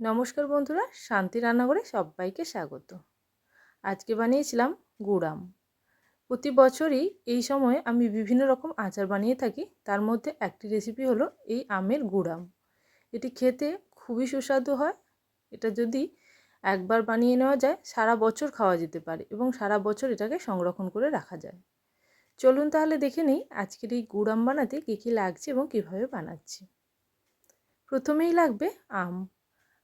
নমস্কার বন্ধুরা, শান্তি রান্নাঘরে সবাইকে স্বাগত। আজকে বানিয়েছিলাম গুড়াম প্রতি বছরই এই সময়ে আমি বিভিন্ন রকম আচার বানিয়ে থাকি, তার মধ্যে একটি রেসিপি হলো এই আমের গুড়াম এটি খেতে খুবই সুস্বাদু হয়। এটা যদি একবার বানিয়ে নেওয়া যায়, সারা বছর খাওয়া যেতে পারে এবং সারা বছর এটাকে সংরক্ষণ করে রাখা যায়। চলুন তাহলে দেখে নিই আজকের এই গুড়াম বানাতে কী কী লাগছে এবং কীভাবে বানাচ্ছি। প্রথমেই লাগবে আম।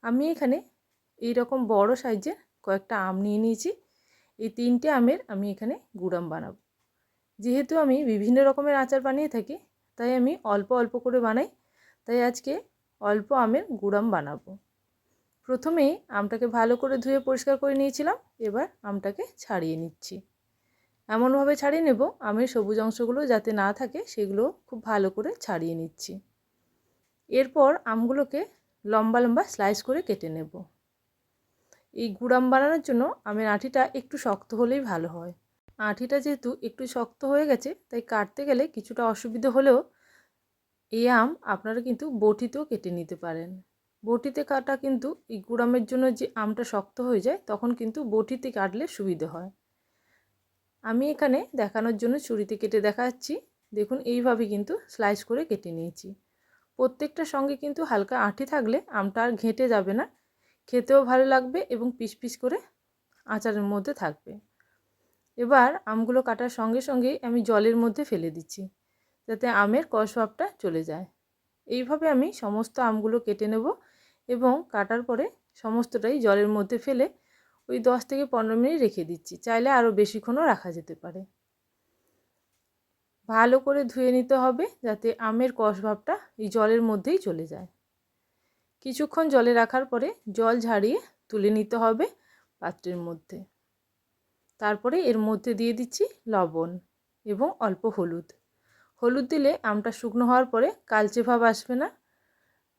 আমি এখানে এই রকম বড় সাইজের কয়েকটা আম নিয়ে নিয়েছি। এই তিনটে আমের আমি এখানে গুড়াম বানাবো। যেহেতু আমি বিভিন্ন রকমের আচার বানিয়ে থাকি, তাই আমি অল্প অল্প করে বানাই। তাই আজকে অল্প আমের গুড়াম বানাবো। প্রথমেই আমটাকে ভালো করে ধুয়ে পরিষ্কার করে নিয়েছিলাম, এবার আমটাকে ছাড়িয়ে নিচ্ছি। এমনভাবে ছাড়িয়ে নেব, আমের সবুজ অংশগুলো যাতে না থাকে, সেগুলো খুব ভালো করে ছাড়িয়ে নিচ্ছি। এরপর আমগুলোকে লম্বা লম্বা স্লাইস করে কেটে নেব। এই গুড়াম বানানোর জন্য আমের আঁটিটা একটু শক্ত হলেই ভালো হয়। আঁটিটা যেহেতু একটু শক্ত হয়ে গেছে, তাই কাটতে গেলে কিছুটা অসুবিধে হলেও এই আম আপনারা কিন্তু বটিতেও কেটে নিতে পারেন। বটিতে কাটা কিন্তু এই গুড়ামের জন্য যে আমটা শক্ত হয়ে যায়, তখন কিন্তু বটিতে কাটলে সুবিধে হয়। আমি এখানে দেখানোর জন্য ছুরিতে কেটে দেখাচ্ছি। দেখুন, এইভাবে কিন্তু স্লাইস করে কেটে নিয়েছি। প্রত্যেকটার সঙ্গে কিন্তু হালকা আঁটি থাকলে আমটা আর ঘেঁটে যাবে না। খেতেও ভালো লাগবে এবং পিস পিস করে আচারের মধ্যে থাকবে। এবার আমগুলো কাটার সঙ্গে সঙ্গেই আমি জলের মধ্যে ফেলে দিচ্ছি, যাতে আমের কষভাবটা চলে যায়। এইভাবে আমি সমস্ত আমগুলো কেটে নেব এবং কাটার পরে সমস্তটাই জলের মধ্যে ফেলে ওই দশ থেকে পনেরো মিনিট রেখে দিচ্ছি। চাইলে আরও বেশিক্ষণও রাখা যেতে পারে। ভালো করে ধুয়ে নিতে হবে যাতে আমের কষ ভাবটা এই জলের মধ্যেই চলে যায়। কিছুক্ষণ জলে রাখার পরে জল ঝাড়িয়ে তুলে নিতে হবে পাত্রের মধ্যে। তারপরে এর মধ্যে দিয়ে দিচ্ছি লবণ এবং অল্প হলুদ। হলুদ দিলে আমটা শুকনো হওয়ার পরে কালচে ভাব আসবে না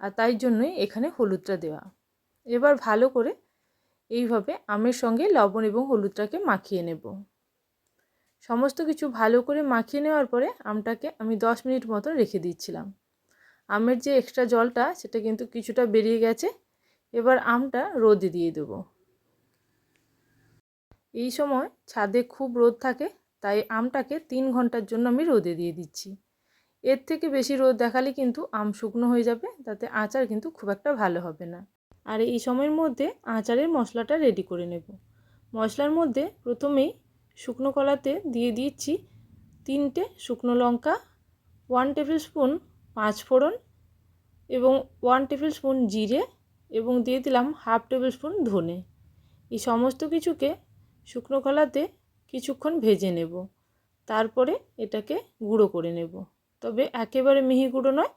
আর তাই জন্যই এখানে হলুদটা দেওয়া। এবার ভালো করে এইভাবে আমের সঙ্গে লবণ এবং হলুদটাকে মাখিয়ে নেব। সমস্ত কিছু ভালো করে মাখিয়ে নেওয়ার পরে আমটাকে আমি দশ মিনিট মতো রেখে দিচ্ছিলাম। আমের যে এক্সট্রা জলটা, সেটা কিন্তু কিছুটা বেরিয়ে গেছে। এবার আমটা রোদে দিয়ে দেব। এই সময় ছাদে খুব রোদ থাকে, তাই আমটাকে তিন ঘণ্টার জন্য আমি রোদে দিয়ে দিচ্ছি। এর থেকে বেশি রোদ দেখালে কিন্তু আম শুকনো হয়ে যাবে, তাতে আচার কিন্তু খুব একটা ভালো হবে না। আর এই সময়ের মধ্যে আচারের মশলাটা রেডি করে নেব। মশলার মধ্যে প্রথমেই শুকনো কলাতে দিয়ে দিচ্ছি তিনটে শুকনো লঙ্কা ওয়ান টেবিল স্পুন পাঁচ ফোড়ন এবং ওয়ান টেবিল স্পুন জিরে এবং দিয়ে দিলাম হাফ টেবিল স্পুন ধনে। এই সমস্ত কিছুকে শুকনো কলাতে কিছুক্ষণ ভেজে নেব। তারপরে এটাকে গুঁড়ো করে নেব। তবে একেবারে মিহি গুঁড়ো নয়,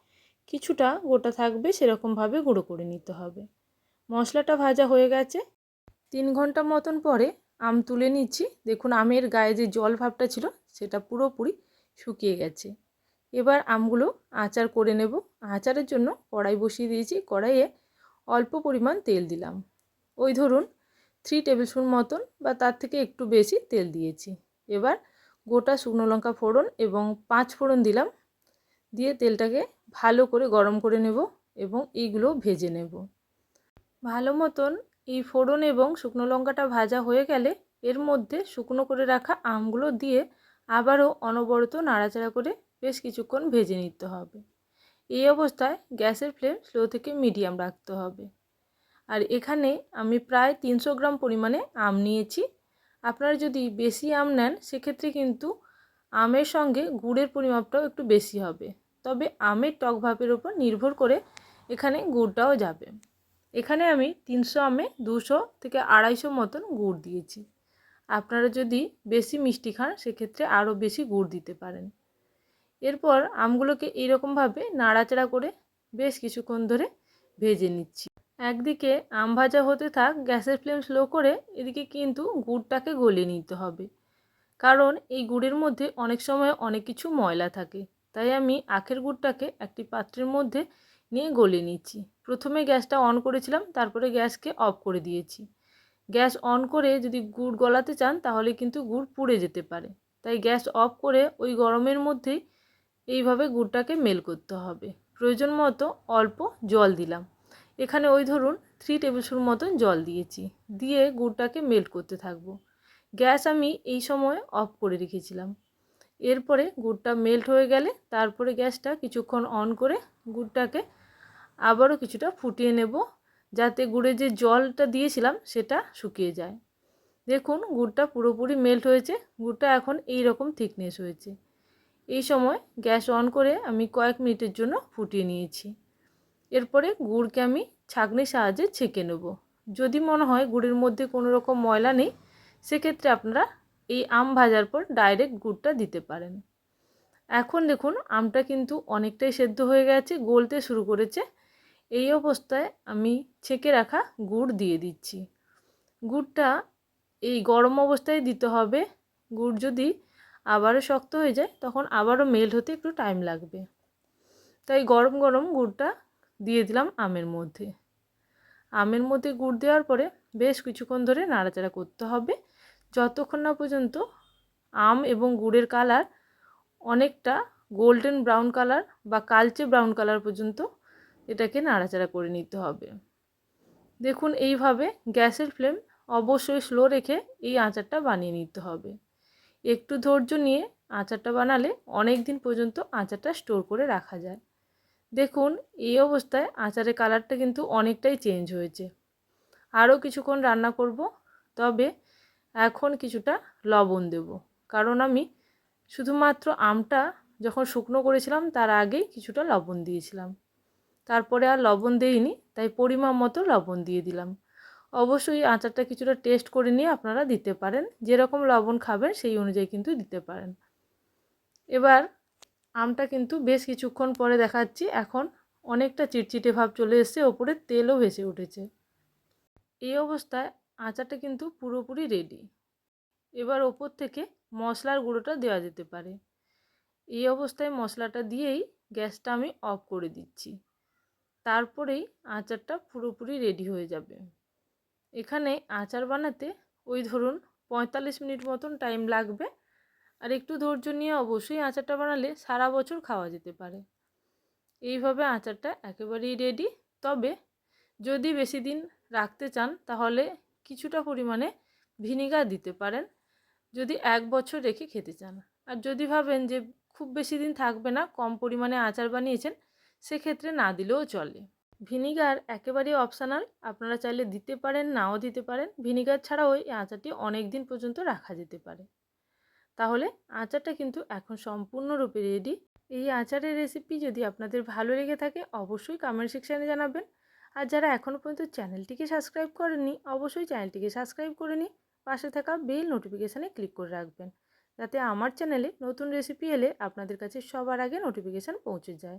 কিছুটা গোটা থাকবে সেরকমভাবে গুঁড়ো করে নিতে হবে। মশলাটা ভাজা হয়ে গেছে। তিন ঘণ্টা মতন পরে আম তুলে নিচ্ছি। দেখুন, আমের গায়ে যে জল ভাবটা ছিল, সেটা পুরোপুরি শুকিয়ে গেছে। এবার আমগুলো আচার করে নেব। আচারের জন্য কড়াই বসিয়ে দিয়েছি। কড়াইয়ে অল্প পরিমাণ তেল দিলাম। ওই ধরুন থ্রি টেবিল স্পুন মতন বা তার থেকে একটু বেশি তেল দিয়েছি। এবার গোটা শুকনো লঙ্কা ফোড়ন এবং পাঁচ ফোড়ন দিলাম। দিয়ে তেলটাকে ভালো করে গরম করে নেব এবং এইগুলো ভেজে নেব। ভালো মতন এই ফোড়ন এবং শুকনো লঙ্কাটা ভাজা হয়ে গেলে এর মধ্যে শুকনো করে রাখা আমগুলো দিয়ে আবারও অনবরত নাড়াচাড়া করে বেশ কিছুক্ষণ ভেজে নিতে হবে। এই অবস্থায় গ্যাসের ফ্লেম স্লো থেকে মিডিয়াম রাখতে হবে। আর এখানে আমি প্রায় তিনশো গ্রাম পরিমাণে আম নিয়েছি। আপনারা যদি বেশি আম নেন, সেক্ষেত্রে কিন্তু আমের সঙ্গে গুড়ের পরিমাপটাও একটু বেশি হবে। তবে আমের টক ভাবের ওপর নির্ভর করে এখানে গুড়টাও যাবে। এখানে আমি তিনশো আমে দুশো থেকে আড়াইশো মতন গুড় দিয়েছি। আপনারা যদি বেশি মিষ্টি খান, সেক্ষেত্রে আরও বেশি গুড় দিতে পারেন। এরপর আমগুলোকে এইরকমভাবে নাড়াচাড়া করে বেশ কিছুক্ষণ ধরে ভেজে নিচ্ছি। একদিকে আম ভাজা হতে থাক, গ্যাসের ফ্লেম স্লো করে এদিকে কিন্তু গুড়টাকে গলিয়ে নিতে হবে। কারণ এই গুড়ের মধ্যে অনেক সময় অনেক কিছু ময়লা থাকে। তাই আমি আখের গুড়টাকে একটি পাত্রের মধ্যে নিয়ে গলিয়ে নিচ্ছি। প্রথমে গ্যাসটা অন করেছিলাম, তারপরে গ্যাসকে অফ করে দিয়েছি। গ্যাস অন করে যদি গুড় গলাতে চান, তাহলে কিন্তু গুড় পুড়ে যেতে পারে। তাই গ্যাস অফ করে ওই গরমের মধ্যেই এইভাবে গুড়টাকে মেল করতে হবে। প্রয়োজন মতো অল্প জল দিলাম। এখানে ওই ধরুন থ্রি টেবিল স্পুন মতন জল দিয়েছি। দিয়ে গুড়টাকে মেল্ট করতে থাকব। গ্যাস আমি এই সময় অফ করে রেখেছিলাম। এরপরে গুড়টা মেল্ট হয়ে গেলে তারপরে গ্যাসটা কিছুক্ষণ অন করে গুড়টাকে আবারও কিছুটা ফুটিয়ে নেব যাতে গুড়ে যে জলটা দিয়েছিলাম সেটা শুকিয়ে যায়। দেখুন, গুড়টা পুরোপুরি মেল্ট হয়েছে। গুড়টা এখন এই রকম থিকনেস হয়েছে। এই সময় গ্যাস অন করে আমি কয়েক মিনিটের জন্য ফুটিয়ে নিয়েছি। এরপরে গুড়কে আমি ছাঁকনির সাহায্যে ছেঁকে নেব। যদি মনে হয় গুড়ের মধ্যে কোনো রকম ময়লা নেই, সেক্ষেত্রে আপনারা এই আম ভাজার পর ডাইরেক্ট গুড়টা দিতে পারেন। এখন দেখুন, আমটা কিন্তু অনেকটাই সেদ্ধ হয়ে গেছে, গলতে শুরু করেছে। এই অবস্থায় আমি ছেঁকে রাখা গুড় দিয়ে দিচ্ছি। গুড়টা এই গরম অবস্থায় দিতে হবে। গুড় যদি আবারও শক্ত হয়ে যায়, তখন আবারও মেল্ট হতে একটু টাইম লাগবে। তাই গরম গরম গুড়টা দিয়ে দিলাম আমের মধ্যে। আমের মধ্যে গুড় দেওয়ার পরে বেশ কিছুক্ষণ ধরে নাড়াচাড়া করতে হবে। যতক্ষণ না পর্যন্ত আম এবং গুড়ের কালার অনেকটা গোল্ডেন ব্রাউন কালার বা কালচে ব্রাউন কালার পর্যন্ত এটাকে নাড়াচাড়া করে নিতে হবে। দেখুন, এইভাবে গ্যাসের ফ্লেম অবশ্যই স্লো রেখে এই আচারটা বানিয়ে নিতে হবে। একটু ধৈর্য নিয়ে আচারটা বানালে অনেক দিন পর্যন্ত আচারটা স্টোর করে রাখা যায়। দেখুন, এই অবস্থায় আচারের কালারটা কিন্তু অনেকটাই চেঞ্জ হয়েছে। আরও কিছুক্ষণ রান্না করব, তবে এখন কিছুটা লবণ দেব। কারণ আমি শুধুমাত্র আমটা যখন শুকনো করেছিলাম, তার আগেই কিছুটা লবণ দিয়েছিলাম। তারপরে আর লবণ দেইনি, তাই পরিমাণ মতো লবণ দিয়ে দিলাম। অবশ্যই আচারটা কিছুটা টেস্ট করে নিয়ে আপনারা দিতে পারেন, যেরকম লবণ খাবেন সেই অনুযায়ী কিন্তু দিতে পারেন। এবার আমটা কিন্তু বেশ কিছুক্ষণ পরে দেখাচ্ছি, এখন অনেকটা চিটচিটে ভাব চলে এসছে, ওপরে তেলও ভেসে উঠেছে। এই অবস্থায় আচারটা কিন্তু পুরোপুরি রেডি এবার ওপর থেকে মশলার গুঁড়োটা দেওয়া যেতে পারে। এই অবস্থায় মশলাটা দিয়েই গ্যাসটা আমি অফ করে দিচ্ছি। তারপরেই আচারটা পুরোপুরি রেডি হয়ে যাবে। এখানে আচার বানাতে ওই ধরুন পঁয়তাল্লিশ মিনিট মতন টাইম লাগবে। আর একটু ধৈর্য নিয়ে অবশ্যই আচারটা বানালে সারা বছর খাওয়া যেতে পারে। এইভাবে আচারটা একেবারেই রেডি তবে যদি বেশি দিন রাখতে চান, তাহলে কিছুটা পরিমাণে ভিনিগার দিতে পারেন। যদি এক বছর রেখে খেতে চান। আর যদি ভাবেন যে খুব বেশি দিন থাকবে না, কম পরিমাণে আচার বানিয়েছেন সেক্ষেত্রে না দিলেও চলে। ভিনিগার একেবারেই অপশানাল আপনারা চাইলে দিতে পারেন, নাও দিতে পারেন। ভিনিগার ছাড়াও এই আচারটি অনেক দিন পর্যন্ত রাখা যেতে পারে। তাহলে আচারটা কিন্তু এখন সম্পূর্ণরূপে রেডি এই আচারের রেসিপি যদি আপনাদের ভালো লেগে থাকে, অবশ্যই কমেন্ট সেকশানে জানাবেন। আর যারা এখনও পর্যন্ত চ্যানেলটিকে সাবস্ক্রাইব করেননি, অবশ্যই চ্যানেলটিকে সাবস্ক্রাইব করে নিই পাশে থাকা বেল নোটিফিকেশানে ক্লিক করে রাখবেন। যাতে আমার চ্যানেলে নতুন রেসিপি এলে আপনাদের কাছে সবার আগে নোটিফিকেশান পৌঁছে যায়।